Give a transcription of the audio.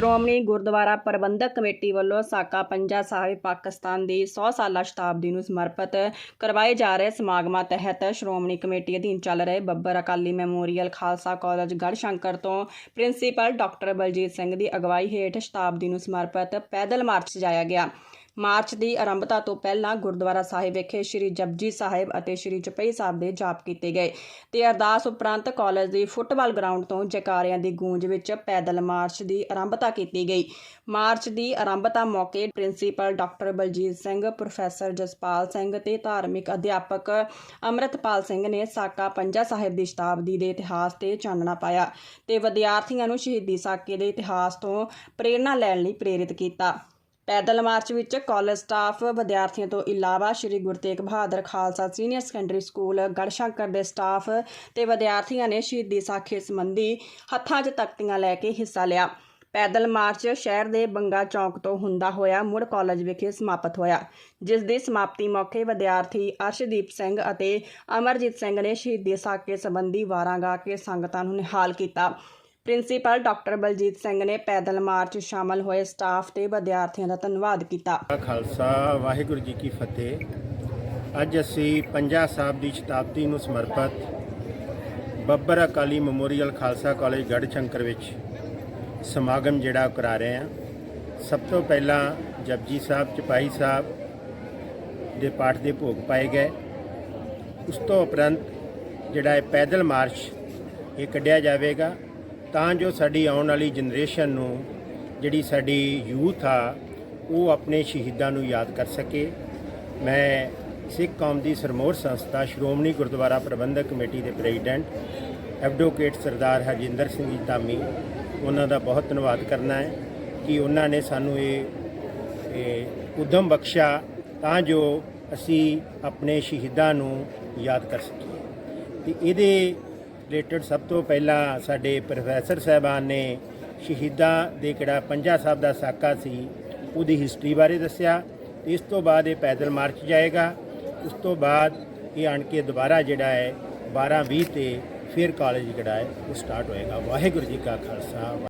ਸ਼੍ਰੋਮਣੀ ਗੁਰਦੁਆਰਾ ਪ੍ਰਬੰਧਕ committee ਵੱਲੋਂ ਸਾਕਾ ਪੰਜਾ ਸਾਹਿਬ ਪਾਕਿਸਤਾਨ ਦੀ 100 ਸਾਲਾ ਸ਼ਤਾਬਦੀ ਨੂੰ ਸਮਰਪਿਤ ਕਰਵਾਏ ਜਾ ਰਹੇ ਸਮਾਗਮਾਂ ਤਹਿਤ ਸ਼੍ਰੋਮਣੀ ਕਮੇਟੀ ਅਧੀਨ ਚੱਲ ਰਹੇ ਬੱਬਰ ਅਕਾਲੀ ਮੈਮੋਰੀਅਲ ਖਾਲਸਾ ਕਾਲਜ ਗੜਸ਼ੰਕਰ ਤੋਂ ਪ੍ਰਿੰਸੀਪਲ ਡਾਕਟਰ ਬਲਜੀਤ ਸਿੰਘ ਦੀ ਅਗਵਾਈ ਹੇਠ ਸ਼ਤਾਬਦੀ ਨੂੰ ਸਮਰਪਿਤ ਪੈਦਲ ਮਾਰਚ ਸਜਾਇਆ ਗਿਆ। ਮਾਰਚ ਦੀ ਆਰੰਭਤਾ ਤੋਂ ਪਹਿਲਾਂ ਗੁਰਦੁਆਰਾ ਸਾਹਿਬ ਵਿਖੇ ਸ੍ਰੀ ਜਪਜੀ ਸਾਹਿਬ ਅਤੇ ਸ੍ਰੀ ਚਪਈ ਸਾਹਿਬ ਦੇ ਜਾਪ ਕੀਤੇ ਗਏ ਤੇ ਅਰਦਾਸ ਉਪਰੰਤ ਕਾਲਜ ਦੀ ਫੁੱਟਬਾਲ ਗਰਾਊਂਡ ਤੋਂ ਜਕਾਰਿਆਂ ਦੀ ਗੂੰਜ ਵਿੱਚ ਪੈਦਲ ਮਾਰਚ ਦੀ ਆਰੰਭਤਾ ਕੀਤੀ ਗਈ। ਮਾਰਚ ਦੀ ਆਰੰਭਤਾ ਮੌਕੇ principal doctor Baljit Singh, professor Jaspal Singh ਤੇ ਧਾਰਮਿਕ ਅਧਿਆਪਕ ਅੰਮ੍ਰਿਤਪਾਲ ਸਿੰਘ ਨੇ ਸਾਕਾ ਪੰਜਾ ਸਾਹਿਬ ਦੀ ਸ਼ਤਾਬਦੀ ਦੇ ਇਤਿਹਾਸ ਤੇ ਚਾਨਣਾ ਪਾਇਆ ਤੇ ਵਿਦਿਆਰਥੀਆਂ ਨੂੰ ਸ਼ਹੀਦੀ ਸਾਕੇ ਦੇ ਇਤਿਹਾਸ ਤੋਂ ਪ੍ਰੇਰਣਾ ਲੈਣ ਲਈ ਪ੍ਰੇਰਿਤ ਕੀਤਾ। ਪੈਦਲ ਮਾਰਚ ਵਿੱਚ ਕਾਲਜ ਸਟਾਫ ਵਿਦਿਆਰਥੀਆਂ ਤੋਂ ਇਲਾਵਾ Sri Guru Tegh Bahadur Khalsa senior secondary school Garhshankar ਦੇ ਸਟਾਫ ਤੇ ਵਿਦਿਆਰਥੀਆਂ ਨੇ ਸ਼ਹੀਦੀ ਸਾਖੇ ਸੰਬੰਧੀ ਹੱਥਾਂ 'ਚ ਤਖਤੀਆਂ ਲੈ ਕੇ ਹਿੱਸਾ ਲਿਆ। ਪੈਦਲ ਮਾਰਚ ਸ਼ਹਿਰ ਦੇ ਬੰਗਾ ਚੌਕ ਤੋਂ ਹੁੰਦਾ ਹੋਇਆ ਮੁੜ ਕਾਲਜ ਵਿਖੇ ਸਮਾਪਤ ਹੋਇਆ, ਜਿਸ ਦੀ ਸਮਾਪਤੀ ਮੌਕੇ ਵਿਦਿਆਰਥੀ ਅਰਸ਼ਦੀਪ ਸਿੰਘ ਅਤੇ ਅਮਰਜੀਤ ਸਿੰਘ ਨੇ ਸ਼ਹੀਦੀ ਸਾਕੇ ਸੰਬੰਧੀ ਵਾਰਾਂ ਗਾ ਕੇ ਸੰਗਤਾਂ ਨੂੰ ਨਿਹਾਲ ਕੀਤਾ। ਪ੍ਰਿੰਸੀਪਲ ਡਾਕਟਰ ਬਲਜੀਤ ਸਿੰਘ ਨੇ ਪੈਦਲ ਮਾਰਚ ਸ਼ਾਮਲ ਹੋਏ ਸਟਾਫ ਤੇ ਵਿਦਿਆਰਥੀਆਂ ਦਾ ਧੰਨਵਾਦ ਕੀਤਾ। ਖਾਲਸਾ, ਵਾਹਿਗੁਰੂ ਜੀ ਕੀ ਫਤਿਹ। ਅੱਜ ਅਸੀਂ ਪੰਜਾ ਸਾਹਿਬ ਦੀ ਸ਼ਤਾਬਦੀ ਨੂੰ ਸਮਰਪਿਤ ਬੱਬਰ ਅਕਾਲੀ ਮੈਮੋਰੀਅਲ ਖਾਲਸਾ ਕਾਲਜ ਗੜ੍ਹਸ਼ੰਕਰ ਵਿੱਚ ਸਮਾਗਮ ਜਿਹੜਾ ਉਹ ਕਰਾ ਰਹੇ ਹਾਂ। ਸਭ ਤੋਂ ਪਹਿਲਾਂ ਜਪਜੀ ਸਾਹਿਬ ਚਪਾਈ ਸਾਹਿਬ ਦੇ ਪਾਠ ਦੇ ਭੋਗ ਪਾਏ ਗਏ। ਉਸ ਤੋਂ ਉਪਰੰਤ ਜਿਹੜਾ ਇਹ ਪੈਦਲ ਮਾਰਚ ਇਹ ਕੱਢਿਆ ਜਾਵੇਗਾ। ਤਾਂ ਜੋ ਸਾਡੀ ਆਉਣ ਵਾਲੀ ਜਨਰੇਸ਼ਨ ਨੂੰ, ਜਿਹੜੀ ਸਾਡੀ ਯੂਥ ਆ, ਉਹ ਆਪਣੇ ਸ਼ਹੀਦਾਂ ਨੂੰ ਯਾਦ ਕਰ ਸਕੇ। ਮੈਂ ਸਿੱਖ ਕੌਮ ਦੀ ਸਰਮੋਰ ਸੰਸਥਾ ਸ਼੍ਰੋਮਣੀ ਗੁਰਦੁਆਰਾ ਪ੍ਰਬੰਧਕ ਕਮੇਟੀ ਦੇ ਪ੍ਰੈਜ਼ੀਡੈਂਟ ਐਡਵੋਕੇਟ ਸਰਦਾਰ ਹਰਜਿੰਦਰ ਸਿੰਘ ਜੀ ਧਾਮੀ, ਉਹਨਾਂ ਦਾ ਬਹੁਤ ਧੰਨਵਾਦ ਕਰਨਾ ਹੈ ਕਿ ਉਹਨਾਂ ਨੇ ਸਾਨੂੰ ਇਹ ਇਹ ਉਦਮ ਬਖਸ਼ਾ ਤਾਂ ਜੋ ਅਸੀਂ ਆਪਣੇ ਸ਼ਹੀਦਾਂ ਨੂੰ ਯਾਦ ਕਰ ਸਕੀਏ। ਤੇ ਇਹਦੇ ਰਿਲੇਟਡ ਸਭ ਤੋਂ ਪਹਿਲਾਂ ਸਾਡੇ ਪ੍ਰੋਫੈਸਰ ਸਾਹਿਬਾਨ ਨੇ ਸ਼ਹੀਦਾਂ ਦੇ ਕਿਹੜਾ ਪੰਜਾ ਸਾਹਿਬ ਦਾ ਸਾਕਾ ਸੀ, ਉਹਦੀ ਹਿਸਟਰੀ ਬਾਰੇ ਦੱਸਿਆ। ਇਸ ਤੋਂ ਬਾਅਦ ਇਹ ਪੈਦਲ ਮਾਰਚ ਜਾਏਗਾ। ਉਸ ਤੋਂ ਬਾਅਦ ਇਹ ਆਣ ਕੇ ਦੁਬਾਰਾ ਜਿਹੜਾ ਹੈ 12 20 ਤੇ ਫਿਰ ਕਾਲਜ ਜਿਹੜਾ ਹੈ, ਉਹ ਸਟਾਰਟ ਹੋਏਗਾ। ਵਾਹਿਗੁਰੂ ਜੀ ਕਾ ਖਾਲਸਾ